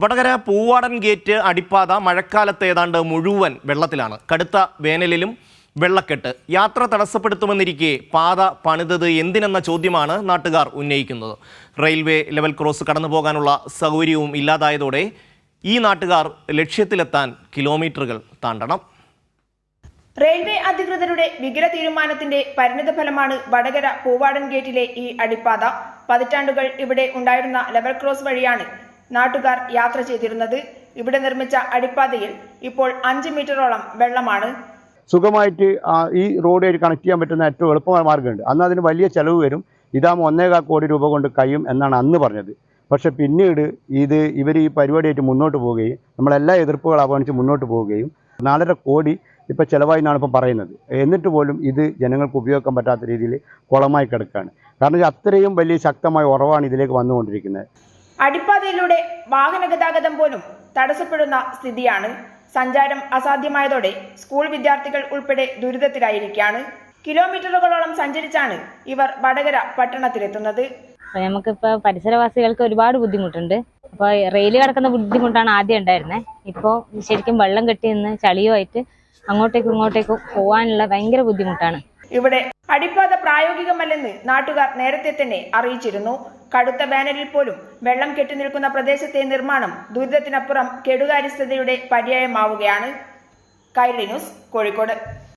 Vadakara Poovadan gate അടിപ്പാത മഴക്കാലത്ത് ഏതാണ്ട് മുഴുവൻ വെള്ളത്തിലാണ്. കടുത്ത വേനലിലും വെള്ളക്കെട്ട്. യാത്ര തടസ്സപ്പെടുത്തുമെന്നിരിക്കെ പാത പണിതത് എന്തിനെന്ന ചോദ്യമാണ് നാട്ടുകാർ ഉന്നയിക്കുന്നത്. റെയിൽവേ ലെവൽ ക്രോസ് കടന്നു പോകാനുള്ള സൗകര്യവും ഇല്ലാതായതോടെ ഈ നാട്ടുകാർ ലക്ഷ്യത്തിലെത്താൻ കിലോമീറ്ററുകൾ താണ്ടണം. റെയിൽവേ അധികൃതരുടെ വികര തീരുമാനത്തിന്റെ പരിണിത ഫലമാണ് വടകര പൂവാടൻ ഗേറ്റിലെ ഈ അടിപ്പാത. പതിറ്റാണ്ടുകൾ ഇവിടെ ഉണ്ടായിരുന്ന ലെവൽ ക്രോസ് വഴിയാണ് നാട്ടുകാർ യാത്ര ചെയ്തിരുന്നത് ഇവിടെ നിർമ്മിച്ച അടിപ്പാതയിൽ ഇപ്പോൾ അഞ്ച് മീറ്ററോളം വെള്ളമാണ്. സുഖമായിട്ട് ഈ റോഡായിട്ട് കണക്ട് ചെയ്യാൻ പറ്റുന്ന ഏറ്റവും എളുപ്പമായ മാർഗമുണ്ട്. അന്ന് അതിന് വലിയ ചിലവ് വരും. ഇതാകുമ്പോൾ ഒന്നേകാൽ കോടി രൂപ കൊണ്ട് കഴിയും എന്നാണ് അന്ന് പറഞ്ഞത്. പക്ഷേ പിന്നീട് ഇത് ഇവർ ഈ പരിപാടിയായിട്ട് മുന്നോട്ട് പോവുകയും നമ്മളെല്ലാ എതിർപ്പുകൾ അവഗണിച്ച് മുന്നോട്ട് പോവുകയും നാലര കോടി ഇപ്പോൾ ചിലവായി എന്നാണ് ഇപ്പം പറയുന്നത്. എന്നിട്ട് പോലും ഇത് ജനങ്ങൾക്ക് ഉപയോഗിക്കാൻ പറ്റാത്ത രീതിയിൽ കുളമായി കിടക്കുകയാണ്. കാരണം അത്രയും വലിയ ശക്തമായ ഉറവാണ് ഇതിലേക്ക് വന്നുകൊണ്ടിരിക്കുന്നത്. അടിപ്പാതയിലൂടെ വാഹന ഗതാഗതം പോലും തടസ്സപ്പെടുന്ന സ്ഥിതിയാണ്. സഞ്ചാരം അസാധ്യമായതോടെ സ്കൂൾ വിദ്യാർത്ഥികൾ ഉൾപ്പെടെ ദുരിതത്തിലായിരിക്കുകയാണ്. കിലോമീറ്ററുകളോളം സഞ്ചരിച്ചാണ് ഇവർ വടകര പട്ടണത്തിലെത്തുന്നത്. അപ്പോൾ നമുക്കിപ്പോൾ പരിസരവാസികൾക്ക് ഒരുപാട് ബുദ്ധിമുട്ടുണ്ട്. അപ്പോൾ റെയിൽ കിടക്കുന്ന ബുദ്ധിമുട്ടാണ് ആദ്യം ഉണ്ടായിരുന്നത് ഇപ്പോ ശരിക്കും വെള്ളം കെട്ടി നിന്ന് ചളിയുമായിട്ട് അങ്ങോട്ടേക്കും ഇങ്ങോട്ടേക്കും പോകാനുള്ള ഭയങ്കര ബുദ്ധിമുട്ടാണ്. ഇവിടെ അടിപ്പാത പ്രായോഗികമല്ലെന്ന് നാട്ടുകാർ നേരത്തെ തന്നെ അറിയിച്ചിരുന്നു. കടുത്ത ബാനറിൽ പോലും വെള്ളം കെട്ടിനിൽക്കുന്ന പ്രദേശത്തെ നിർമ്മാണം ദുരിതത്തിനപ്പുറം കെടുകാര്യസ്ഥതയുടെ പര്യായമാവുകയാണ്. കൈരളി ന്യൂസ് കോഴിക്കോട്.